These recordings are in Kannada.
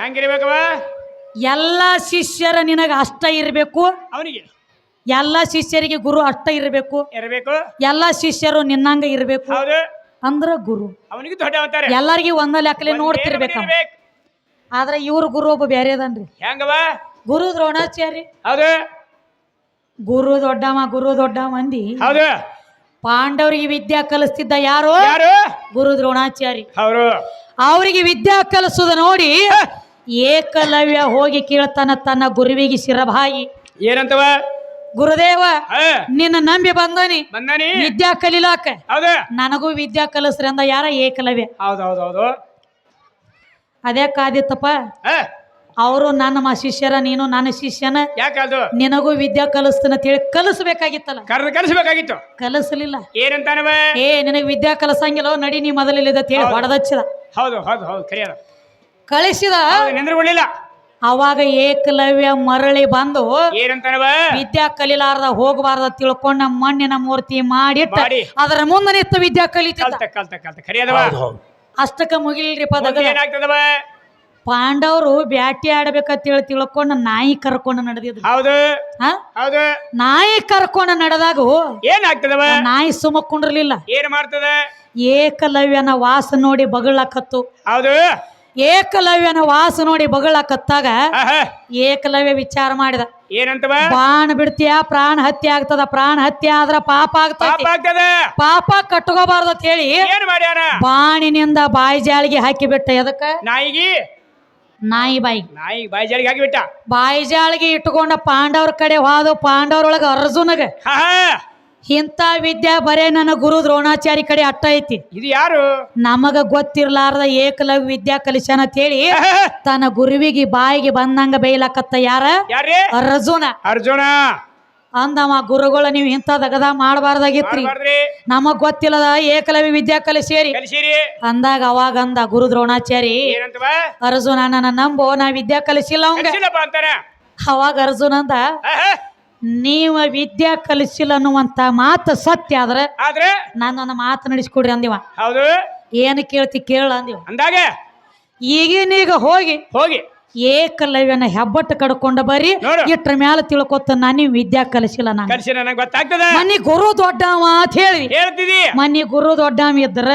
ಹೆಂಗಿರ್ಬೇಕವ ಎಲ್ಲ ಶಿಷ್ಯರ ನಿನಗ ಅಷ್ಟ ಇರಬೇಕು. ಅವನಿಗೆ. ಎಲ್ಲ ಶಿಷ್ಯರಿಗೆ ಗುರು ಅಷ್ಟ ಇರಬೇಕು. ಇರಬೇಕು. ಎಲ್ಲ ಶಿಷ್ಯರು ನಿನ್ನಂಗ ಇರಬೇಕು. ಹೌದು. ಅಂದ್ರ ಗುರು. ಅವನಿಗೆ ದೊಡ್ಡ ಎಲ್ಲರಿಗೂ ಒಂದ ಲೆಕ್ಕಲೆ ನೋಡ್ತಿರ್ಬೇಕ ಆದ್ರೆ ಇವ್ರ ಗುರು ಒಬ್ಬ ಬೇರೆ ಅದನ್ರಿ. ಹೆಂಗವ ಗುರು ದ್ರೋಣಾಚಾರ್ಯ. ಹೌದು. ಗುರು ದೊಡ್ಡಮ್ಮ ಗುರು ದೊಡ್ಡ ಮಂದಿ ಹೌದು. ಪಾಂಡವರಿಗೆ ವಿದ್ಯಾ ಕಲಿಸ್ತಿದ್ದ ಯಾರು? ಯಾರು? ಗುರು ದ್ರೋಣಾಚಾರಿ ಅವರು ಅವರಿಗೆ ವಿದ್ಯಾ ಕಲಿಸುದ ನೋಡಿ ಏಕಲವ್ಯ ಹೋಗಿ ಕೇಳ್ತಾನ ತನ್ನ ಗುರುವಿಗೆ ಶಿರಭಾಯಿ ಏನಂತವ? ಗುರುದೇವ ನಿನ್ನ ನಂಬಿ ಬಂದನಿ ವಿದ್ಯಾ ಕಲಿಲಾಕ. ನನಗೂ ವಿದ್ಯಾ ಕಲಿಸ್ರಿ ಅಂದ ಯಾರ ಏಕಲವ್ಯ? ಹೌದು ಹೌದು ಹೌದು. ಅದೇ ಕಾದಿತ್ತಪ್ಪ. ಅವರು ನನ್ನ ಮ ಶಿಷ್ಯರ ನೀನು ನನ್ನ ಶಿಷ್ಯನ. ಯಾಕದು ನಿನಗೂ ವಿದ್ಯಾ ಕಲಿಸ್ತಾನ ಅಂತೇಳಿ ಕಲಿಸ್ಬೇಕಾಗಿತ್ತಲ್ಲ. ಕಲಿಸ್ಬೇಕಾಗಿತ್ತು. ಕಲಿಸಲಿಲ್ಲ. ಏನಂತಾನವ? ಏ ನಿನಗೆ ವಿದ್ಯಾ ಕಲಸಂಗಿಲ್ಲ ನಡಿ ನೀ ಮೊದಲಿಲ್ಲದ ಹೇಳಿ ಹೊಡೆದಚ್ಚದ. ಹೌದು ಹೌದು ಹೌದು ಕರಿಯದ ಕಳಿಸಿದ? ನಿಂದ್ರಗೊಳ್ಳಿಲ್ಲ ಅವಾಗ ಏಕಲವ್ಯ ಮರಳಿ ಬಂದು ಏನಂತಾನವ? ವಿದ್ಯಾ ಕಲಿಲಾರ್ದ ಹೋಗಬಾರ್ದ ತಿಳ್ಕೊಂಡ ಮಣ್ಣಿನ ಮೂರ್ತಿ ಮಾಡಿಟ್ಟ. ಮಾಡಿ. ಅದರ ಮುಂದೆ ನಿಂತ ವಿದ್ಯಾ ಕಲಿತ ಕಲ್ತ ಕಲ್ತ. ಕಲ್ತ ಕರಿಯದವ ಅಷ್ಟಕ್ಕ ಮುಂದೆ ದಗದ ಏನಾಗ್ತದವ? ಪಾಂಡವರು ಬ್ಯಾಟಿ ಆಡ್ಬೇಕಂತ ಹೇಳಿ ತಿಳ್ಕೊಂಡ ನಾಯಿ ಕರ್ಕೊಂಡು ನಡೆದಿದ್ರು. ಹೌದು. ಹಾ? ಹೌದು. ನಾಯಿ ಕರ್ಕೊಂಡು ನಡೆದಾಗ ಏನಾಗ್ತದವ? ನಾಯಿ ಸುಮಕ್ಕೊಂಡಿರ್ಲಿಲ್ಲ ಏನ್ ಮಾಡ್ತದ? ಏಕಲವ್ಯನ ವಾಸ ನೋಡಿ ಬಗಳಕತ್ತು ಹೌದು. ಏಕಲವ್ಯನ ವಾಸ ನೋಡಿ ಬಗಳ ಕತ್ತಾಗ ಏಕಲವ್ಯ ವಿಚಾರ ಮಾಡಿದ. ಏನಂತ ಬಾಣ ಬಿಡ್ತೀಯ? ಪ್ರಾಣ ಹತ್ಯೆ ಆಗ್ತದ? ಪ್ರಾಣ ಹತ್ಯೆ ಆದ್ರ ಪಾಪ ಆಗ್ತದ? ಪಾಪ ಕಟ್ಕೋಬಾರ್ದು ಅಂತ ಹೇಳಿ ಬಾಣಿನಿಂದ ಬಾಯಿ ಜಾಳಿಗೆ ಹಾಕಿ ಬಿಟ್ಟ ಎದಕ್ಕ? ನಾಯಿಗಿ? ನಾಯಿ ಬಾಯಿ. ನಾಯಿ ಬಾಯಿ ಜಾಳಿಗೆ ಹಾಕಿಬಿಟ್ಟ? ಬಾಯಿ ಜಾಳಿಗೆ ಇಟ್ಟುಕೊಂಡ ಪಾಂಡವ್ರ ಕಡೆ ಹೋದ ಪಾಂಡವ್ರೊಳಗ ಅರ್ಜುನಗ. ಇಂಥ ವಿದ್ಯಾ ಬರೇ ನನ್ನ ಗುರು ದ್ರೋಣಾಚಾರಿ ಕಡೆ ಅಟ್ಟ ಐತಿ. ಇದು ಯಾರು? ನಮಗ ಗೊತ್ತಿರ್ಲಾರ್ದ ಏಕಲವ್ಯ ವಿದ್ಯಾ ಅಂತ ಹೇಳಿ ತನ್ನ ಗುರುವಿಗೆ ಬಾಯಿಗೆ ಬಂದಂಗ ಬೈಲಕತ್ತ ಯಾರ? ಅರ್ಜುನ. ಅರ್ಜುನ. ಅಂದವ ಗುರುಗಳ ನೀವು ಇಂಥ ದಗದ ಮಾಡಬಾರ್ದಾಗಿತ್ರಿ. ನಮಗ್ ಗೊತ್ತಿಲ್ಲದ ಏಕಲವ್ಯ ವಿದ್ಯಾ ಕಲಿಸೇರಿ ಅಂದಾಗ ಅವಾಗ ಅಂದ ಗುರು ದ್ರೋಣಾಚಾರಿ ಅರ್ಜುನ ನನ್ನ ನಂಬೋ ನಾ ವಿದ್ಯಾ ಕಲಿಸಿಲ್ಲ ಅವಂಗ. ಅರ್ಜುನ ಅಂದ. ನೀವ ವಿದ್ಯಾ ಕಲಿಸಿಲ್ಲ ಅನ್ನುವಂತ ಮಾತು ಸತ್ಯ ಆದ್ರೆ ಆದ್ರೆ? ನಾನೊಂದು ಮಾತು ನಡೆಸ್ಕೊಡ್ರಿ ಅಂದಿವ. ಹೌದು. ಏನು ಕೇಳ್ತಿ ಕೇಳ ಅಂದಿವ. ಅಂದಾಗ? ಈಗಿನೀಗ ಹೋಗಿ ಹೋಗಿ. ಏಕಲವ್ಯನ ಹೆಬ್ಬಟ್ಟು ಕಡ್ಕೊಂಡ ಬರ್ರಿ ನೋಡು. ಇಟ್ರ ಮ್ಯಾಲ ತಿಳ್ಕೊತ ನಾನು ವಿದ್ಯಾ ಕಲಿಸಿಲ್ಲ ನಾನು ಕಲಿಸಿ ನನಗೆ ಗೊತ್ತಾಗ್ತದ? ಮನಿ ಗುರು ದೊಡ್ಡವ ಅಂತ ಹೇಳಿ ಹೇಳ್ತಿದಿ? ಮನಿ ಗುರು ದೊಡ್ಡವ ಇದ್ರ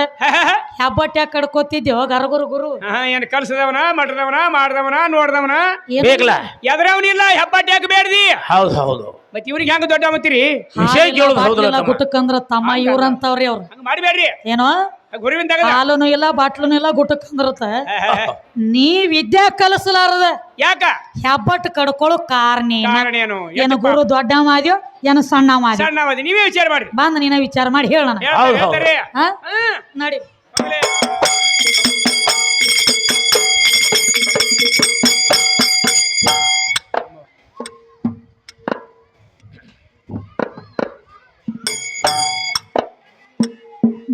ಹೆಬ್ಬಟ್ಟ ಯಾಕೆ ಕಡ್ಕೋತಿದ್ಯೋ ಗರಗುರು ಗುರು. ಆಹಾ, ಏನ್ ಕಲ್ಸದವನ ಮಟದವನ ಮಾಡ್ದವನ ನೋಡ್ದವನ? ಏನು? ಬೇಕಲ್ಲ ಎದ್ರವನಿಲ್ಲ ಹೆಬ್ಬಟ್ಟಿ ಯಾಕೆ ಬೇಡ್ದಿ? ಹೌದು ಹೌದು. ಮತ್ತೆ ಇವ್ರಿಗೆ ಹೆಂಗ ದೊಡ್ಡ ಮತ್ತೀರಿ ವಿಷಯ ಕೇಳೋದು ಹೌದಲ್ಲ ಬಾಟ್ಲಿಲ್ಲ ತಮ್ಮ? ಗುಟಕ್ಕಂದ್ರ ತಮ್ಮ ಇವ್ರಂತವ್ರಿ ಅವ್ರು. ಹಂಗ ಮಾಡಬೇಡ್ರಿ. ಏನೋ? ಗುರುವಿನ ಹಾಲುನು ಇಲ್ಲ ಬಾಟ್ಲುನು ಇಲ್ಲ ಹಾ. ನೀ ವಿದ್ಯಾ ಕಲಿಸಲಾರದ. ಯಾಕ? ಹೆಬ್ಬಟ್ಟು ಕಡ್ಕೊಳ್ಳೋ ಕಾರಣ ಏನ? ಏನು? ಗುರು ದೊಡ್ಡ ಮಾದ್ಯೋ ಏನು ಸಣ್ಣ ಮಾದ್ಯೋ ಸಣ್ಣ ನೀವೇ ವಿಚಾರ ಮಾಡಿ. ಬಂದ ನೀನ ವಿಚಾರ ಮಾಡಿ ಹೇಳೋಣ. ನಡಿ.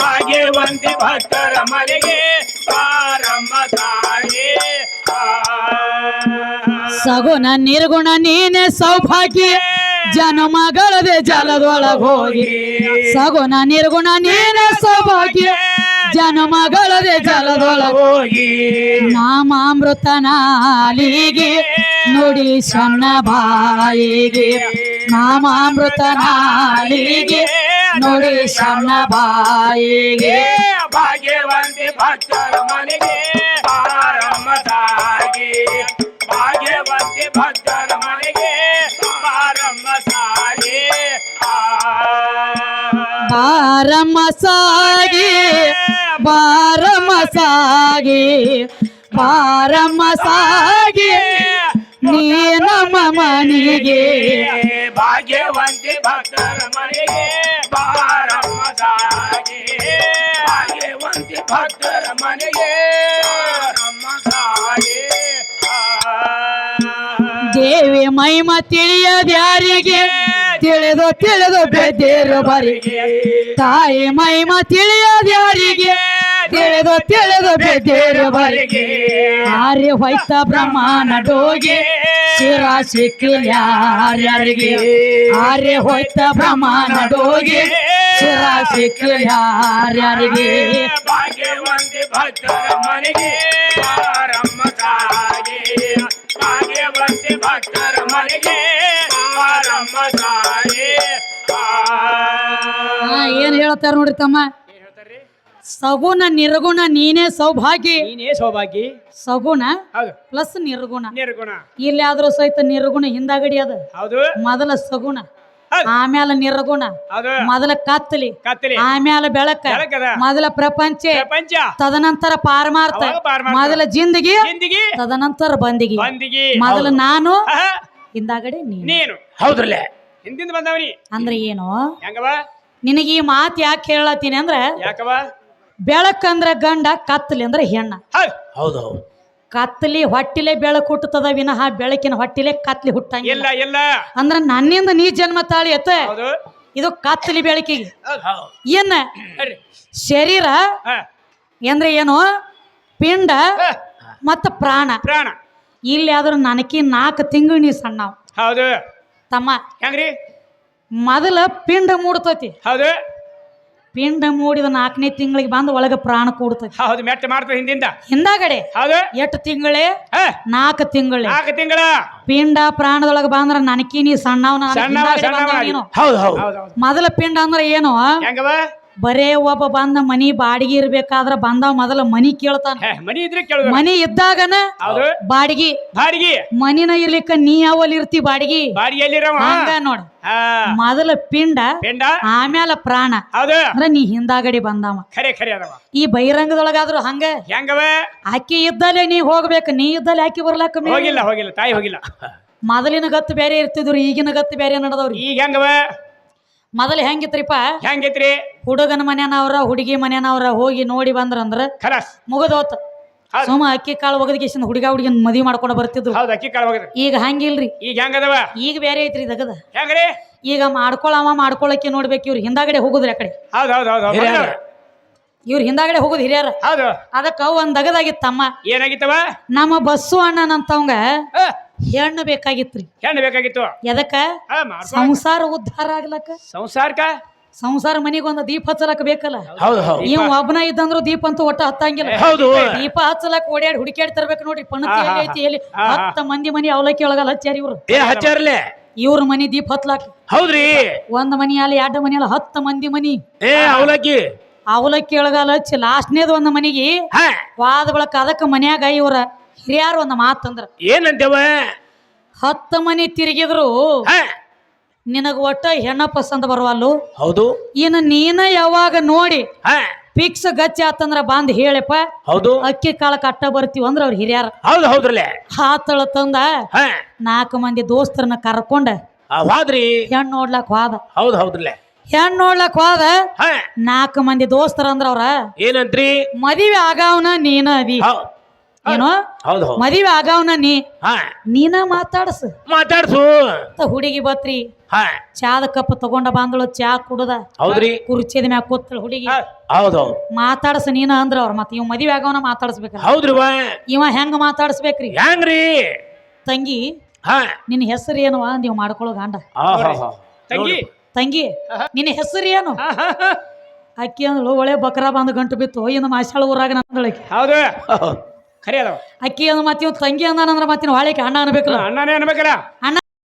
ಭಾಗ್ಯವಂತಿ ಭಕ್ತರ ಮನೆಗೆ ಪಾರಮ್ಮ ತಾಯಿ. ಸಗುಣ ನಿರ್ಗುಣ ನೀನೆ ಸೌಭಾಗ್ಯ ಜನಮಗಳದೆ ಜಲದೊಳಗೋಗಿ. ಸಗುಣ ನಿರ್ಗುಣ ನೀನೆ ಸೌಭಾಗ್ಯ ಜನ್ಮಗಳದೆ ಜಲದೊಳ ಹೋಗಿ ನಾಮಾಮೃತನಾಲಿಗೆ ನುಡಿ ಸಣ್ಣ ಬಾಯಿಗೆ ನಾಮಾಮೃತನಾಲಿಗೆ ನುಡಿ ಸಣ್ಣ ಬಾಯಿಗೆ ಭಾಗ್ಯವಂತಿ ಭಕ್ತರ ಮನೆಗೆ ಬಾರಮ್ಮ ಸಾಗಿ ಭಾಗ್ಯವಂತಿ ಭಕ್ತರ ಮನೆಗೆ ಬಾರಮ್ಮ ಸಾಗಿ ಬಾರಮ್ಮ ಸಾಗಿ ಬಾರಮ್ಮ ಸಾಗಿ ಬಾರಮ್ಮ ಸಾಗಿ ನೀ ನಮ್ಮ ಮನೆಗೆ ಭಾಗ್ಯವಂತಿ ಭಕ್ತರ ಮನೆಗೆ ಬಾರಮಸಾಗಿ. ಭಾಗ್ಯವಂತಿ ಭಕ್ತರ ಮನೆಗೆ ದೇವಿ ಮಹಿಮ ತಿಳಿಯದ್ಯಾರಿಗೆ ತಿಳಿದು ತಿಳಿದು ಬೆದ್ದೇರು ಬರಿಗೆ ತಾಯಿ ಮಹಿಮ ತಿಳಿಯದ್ಯಾರಿಗೆ ತಿಳಿದು ತಿಳಿದು ಬೆದ್ದೇರು ಬರಿಗೆ ಆರ್ಯ ಹೋಯ್ತ ಬ್ರಹ್ಮನ ಡೋಗೆ ಶಿರ ಸಿಕ್ಕಿಲ್ಲ ಯಾರ್ಯಾರಿಗೆ ಆರ್ಯ ಹೋಯ್ತ ಬ್ರಹ್ಮನ ಡೋಗೆ ಶಿರ ಸಿಕ್ಕಿಲ್ಲ ಯಾರ್ಯಾರಿಗೆ ಭಾಗ್ಯವಂತಿ ಭಕ್ತರ ಮನೆಗೆ ಬಾರಮ್ಮ ಸಾಗಿ ಭಾಗ್ಯವಂತಿ ಭಕ್ತರ ಮನೆಗೆ ಹೇಳ್ತಾರ ನೋಡ್ರಿ ತಮ್ಮ. ಸಗುಣ ನಿರ್ಗುಣ ನೀನೇ ಸೌಭಾಗ್ಯ. ನೀನೇ ಸೌಭಾಗ್ಯ. ಸಗುಣ ಹೌದು. ಪ್ಲಸ್ ನಿರ್ಗುಣ. ನಿರ್ಗುಣ. ಇಲ್ಲಿ ಆದ್ರೂ ಸಹಿತ ನಿರ್ಗುಣ ಹಿಂದಾಗಡಿ ಅದ. ಹೌದು. ಮೊದಲ ಸಗುಣ. ಆಮೇಲೆ ಆಮ್ಯಾಲ ನಿರ್ಗುಣ. ಹೌದು. ಮೊದಲ ಕತ್ತಲಿ. ಕತ್ತಲಿ. ಆಮ್ಯಾಲ ಬೆಳಕ. ಮೊದಲ ಪ್ರಪಂಚ. ಪ್ರಪಂಚ. ತದನಂತರ ಪಾರಮಾರ್ಥ. ಮೊದಲ ಜಿಂದಗಿ. ಜಿಂದಗಿ. ತದನಂತರ ಬಂದಿಗಿ. ಬಂದಿಗಿ. ಮೊದಲ ನಾನು. ಹಿಂದಾಗಡೆ ನೀನು. ನೀನು. ಹೌದ್ರಲ್ಲೇ? ಹಿಂದಿಂದ ಬಂದವನಿ. ಅಂದ್ರೆ ಏನು? ಹೆಂಗವ ನಿನಗೆ ಈ ಮಾತು ಯಾಕೆ ಹೇಳತ್ತೀನಿ ಅಂದ್ರೆ ಯಾಕವ ಬೆಳಕಂದ್ರ ಗಂಡ ಕತ್ತಲಿ ಅಂದ್ರೆ ಹೆಣ್ಣ. ಹೌದು. ಕತ್ತಲಿ ಹೊಟ್ಟಿಲೆ ಬೆಳಕು ಹುಟ್ಟುತ್ತದ ವಿನಃ ಬೆಳಕಿನ ಹೊಟ್ಟಿಲೆ ಕತ್ಲಿ ಹುಟ್ಟಂಗಿಲ್ಲ. ಇಲ್ಲ ಇಲ್ಲ. ಅಂದ್ರ ನನ್ನಿಂದ ನೀ ಜನ್ಮ ತಾಳಿ ಎತ್ತ. ಹೌದು. ಇದು ಕತ್ತಲಿ ಬೆಳಕಿಗೆ. ಹೌದು. ಏನ? ಶರೀರ ಹಾ. ಅಂದ್ರೆ ಏನು? ಪಿಂಡ ಹಾ, ಮತ್ತ ಪ್ರಾಣ. ಪ್ರಾಣ. ಇಲ್ಲಿ ಆದ್ರೂ ನನಕಿ ನಾಲ್ಕು ತಿಂಗಳು ನೀ ಸಣ್ಣವ್. ಹೌದು. ತಮ್ಮ. ಹೆಂಗ್ರಿ? ಮೊದಲ ಪಿಂಡ ಮೂಡ್ತೈತಿ ಹೌದು. ಪಿಂಡ ಮೂಡಿದ ನಾಲ್ಕನೇ ತಿಂಗಳಿಗೆ ಬಂದು ಒಳಗ ಪ್ರಾಣ ಕೂಡ್ತೈತಿ ಹೌದು ಮೆಟ್ಟ ಮಾಡ್ತದೆ ಹಿಂದಿಂದ. ಹಿಂದಾಗಡೆ ಹೌದು. ಎಷ್ಟು ತಿಂಗಳೇ? ಹಾ, ನಾಲ್ಕು ತಿಂಗಳೇ. ನಾಲ್ಕು ತಿಂಗಳ. ಪಿಂಡ ಪ್ರಾಣದೊಳಗ ಬಂದ್ರ ನನಕಿ ನೀ ಸಣ್ಣವ್ ನನಗ್ ಸಣ್ಣವ, ಹಿಂದಾಗಡೆ ಸಣ್ಣವ ಬಂದವ ಆಗಿ. ನೀನು. ಹೌದು ಹೌದು. ಹೌದು ಹೌದು. ಮೊದಲ ಪಿಂಡ ಅಂದ್ರೆ ಏನು? ಹೆಂಗವ? ಬರೇ ಒಬ್ಬ ಬಂದ ಮನಿ ಬಾಡಿಗೆ ಇರ್ಬೇಕಾದ್ರ ಬಂದ ಮೊದಲ ಮನಿ ಕೇಳ್ತಾನ. ಹೇ, ಮನಿ ಇದ್ರೆ ಮನಿ ಇದ್ದಾಗನ ಹೌದು. ಬಾಡಿಗೆ. ಬಾಡಿಗೆ. ಮನಿನ ಇರ್ಲಿಕ್ಕ ನೀ ಯಾವಲ್ಲಿ ಇರ್ತಿ ಬಾಡಿಗೆ? ಬಾಡಿಗೆ ಎಲ್ಲಿರವ? ಹಂಗ ನೋಡ. ಹಾ. ಮೊದಲ ಪಿಂಡ ಪೆಂಡ. ಆಮ್ಯಾಲ ಪ್ರಾಣ. ಹೌದು. ಅಂದ್ರ ನೀ ಹಿಂದಾಗಡಿ ಬಂದವ. ಖರೆ ಖರೆ ಅದವ. ಈ ಬಹಿರಂಗದೊಳಗಾದ್ರು ಹಂಗ? ಹೆಂಗವ? ಆಕಿ ಇದ್ದಲ್ಲೇ ನೀ ಹೋಗ್ಬೇಕು. ನೀ ಇದ್ದಲ್ಲಿ ಆಕಿ ಬರ್ಲಾಕ ಹೋಗಿಲ್ಲ ಹೋಗಿಲ್ಲ. ತಾಯಿ ಹೋಗಿಲ್ಲ. ಮೊದಲಿನ ಗತ್ತು ಬೇರೆ ಇರ್ತಿದ್ರು ಈಗಿನ ಗತ್ತು ಬೇರೆ ನಡದವ್ರಿ. ಈಗ ಹೆಂಗವ? ಮೊದಲು ಹೆಂಗಿತ್ರಿಪ್ಪ? ಹೆಂಗೈತ್ರಿ? ಹುಡುಗನ ಮನ್ಯಾನವ್ರ ಹುಡುಗಿ ಮನ್ಯಾನವ್ರ ಹೋಗಿ ನೋಡಿ ಬಂದ್ರಂದ್ರ ಖರಸ್. ಮುಗದೋತ್. ಹೌದು. ಸುಮ್ಮ ಅಕ್ಕಿ ಕಾಳು ಒಗದ್ಗೇಸಿಂದ ಹುಡುಗ ಹುಡುಗಿನ ಮದುವೆ ಮಾಡ್ಕೊಂಡು ಬರ್ತಿದ್ರು. ಹೌದು ಅಕ್ಕಿ ಕಾಳು ಈಗ ಹಂಗಿಲ್ರಿ. ಈಗ ಹೆಂಗದವ? ಈಗ ಬೇರೆ ಐತ್ರಿ ದಗದ ಹೆಂಗ್ರಿ? ಈಗ ಮಾಡ್ಕೊಳವ ಮಾಡ್ಕೊಳಕ್ಕೆ ನೋಡ್ಬೇಕು ಇವ್ರು ಹಿಂದಾಗಡೆ ಹೋಗುದ್ರಿ ಆ ಕಡೆ. ಹೌದು ಹೌದು ಹೌದು ಹೌದು. ಹಿರಿಯರ. ಇವ್ರು ಹಿಂದಾಗಡೆ ಹೋಗುದು ಹಿರಿಯರ. ಹೌದು. ಅದಕ್ಕ ಒಂದ್ ದಗದಾಗಿತ್ತಮ್ಮ ಏನಾಗಿತ್ತವ? ನಮ್ಮ ಬಸ್ಸು ಅಣ್ಣನಂತವಂಗ ಹೆಣ್ಣು ಬೇಕಾಗಿತ್ರಿ. ಹೆಣ್ಣು ಬೇಕಾಗಿತ್ತು. ಎದಕ್ಕ? ಸಂಸಾರ ಉದ್ಧಾರ ಆಗ್ಲಕ್ಕ? ಸಂಸಾರಕ್ಕ? ಸಂಸಾರ ಮನಿಗೊಂದು ದೀಪ ಹಚ್ಚಲಕ್ಕ ಬೇಕಲ್ಲ? ನೀವು ಒಬ್ಬನ ಇದ್ದಂದ್ರು ದೀಪ ಅಂತೂ ಒಟ್ಟ ಹತ್ತಂಗಿಲ್ಲ. ಹೌದು. ದೀಪ ಹಚ್ಚಲಕ್ ಓಡಾಡಿ ಹುಡುಕ್ಯಾಡಿ ತರ್ಬೇಕು ನೋಡ್ರಿ. ಪಣತಿ ಎಲ್ಲಿ ಐತಿ ಎಲ್ಲಿ. ಹತ್ತ ಮಂದಿ ಮನಿ ಅವಲಕ್ಕಿ ಒಳಗ ಹಚ್ಚಾರ ಇವ್ರು. ಹಚ್ಚಾರ್ಲೆ ಇವ್ರ ಮನಿ ದೀಪ ಹತ್ಲಾಕ್. ಹೌದ್ರಿ. ಒಂದ್ ಮನಿ ಅಲ್ಲಿ ಎರಡು ಮನಿ ಅಲ್ಲ ಹತ್ತ ಮಂದಿ ಮನಿ. ಏ ಅವಲಕ್ಕಿ? ಅವಲಕ್ಕಿ ಒಳಗ ಹಚ್ಚಿ ಲಾಸ್ಟ್ನೇದ್ ಒಂದ್ ಮನಿಗೆ. ವಾದ ಬಳಕ ಅದಕ್ಕ ಮನ್ಯಾಗ ಇವ್ರ ಹಿರಿಯಾರು ಒಂದ್ ಮಾತಂದ್ರ. ಏನಂತೇವ? ಹತ್ತ ಮನೆ ತಿರುಗಿದ್ರು ನಿನಗ ಒಟ್ಟ ಹೆಣ್ಣ ಪಸಂದ್ ಬರವಲ್ಲು? ಹೌದು. ಇನ್ನು ನೀನ ಯಾವಾಗ ನೋಡಿ ಪಿಕ್ಸ್ ಫಿಕ್ಸ್ ಗಚ್ಚ ಆತಂದ್ರ ಬಂದ್ ಹೇಳಪ್ಪ. ಹೌದು. ಅಕ್ಕಿ ಕಾಳ ಕಟ್ಟ ಬರ್ತೀವಿ ಅಂದ್ರ ಅವ್ರ ಹಿರಿಯಾರ. ಹೌದು ಹೌದ್ರಲ್ಲೇ. ಹಾತಳ ತಂದ ನಾಲ್ಕು ಮಂದಿ ದೋಸ್ತರನ್ನ ಕರ್ಕೊಂಡ ಹೋದ್ರಿ. ಹೆಣ್ಣು ನೋಡ್ಲಕ್ ಹೋದ. ಹೌದು ಹೌದ್ರಲ್ಲೇ. ಹೆಣ್ಣು ನೋಡ್ಲಕ್ ಹೋದ ನಾಲ್ಕು ಮಂದಿ ದೋಸ್ತರ ಅಂದ್ರ ಅವ್ರ. ಏನಂತ್ರಿ ಮದಿವೆ ಆಗವನ ನೀನ ಅದಿ. ಏನೋ? ಹೌದು ಹೌದು. ಮದಿವೆ ಆಗಾವ್ನ ನೀ. ಹಾ. ನೀನ ಮಾತಾಡ್ಸ. ಮಾತಾಡ್ಸು. ಅಂತ ಹುಡುಗಿ ಬತ್ರಿ. ಹಾ. ಚಾದ ಕಪ್ಪ ತಗೊಂಡ ಬಂದಳು ಚಾ ಕುಡದ. ಹೌದ್ರಿ. ಕುರ್ಚಿದ ಮ್ಯಾಗ ಕೂತಳ ಹುಡುಗಿ. ಹೌದು ಹೌದು. ಮಾತಾಡ್ಸ ನೀನ ಅಂದ್ರ ಅವ್ರ ಮತ್ ಇವ್ ಮದಿವೆ ಆಗವನ ಮಾತಾಡ್ಸ್ಬೇಕ. ಹೌದ್ರಿ ವಾ. ಇವ ಹೆಂಗ ಮಾತಾಡ್ಸ್ಬೇಕ್ರಿ? ಹೆಂಗ್ರಿ? ತಂಗಿ ಹಾ. ನಿನ್ನ ಹೆಸರು ಏನವ ನೀವು ಮಾಡ್ಕೊಳ್ಳೋ ಗಂಡ. ತಂಗಿ. ತಂಗಿ ನಿನ್ನ ಹೆಸರು ಏನು. ಅಕ್ಕಿ ಅಂದಳು ಒಳ್ಳೆ ಬಕ್ರ ಬಂದು ಗಂಟು ಬಿತ್ತು. ಇನ್ನು ಮಾಸಾಳ ಊರಾಗ ನಂದಳಕಿ ಹೌದು. ಹೌದು. ಖರೆ ಅದಾವ. ಅಕ್ಕಿ ಅಂದ ಮತ್ತೆ ಇವ್ ತಂಗಿ ಅಂದಾನಂದ್ರ ಮತ್ತಿನ ಹೊಳಿಕೆ ಅಣ್ಣ ಅನ್ಬೇಕಲ್ಲ. ಅಣ್ಣನೇ ಅನ್ಬೇಕಲ್ಲ. ಅಣ್ಣ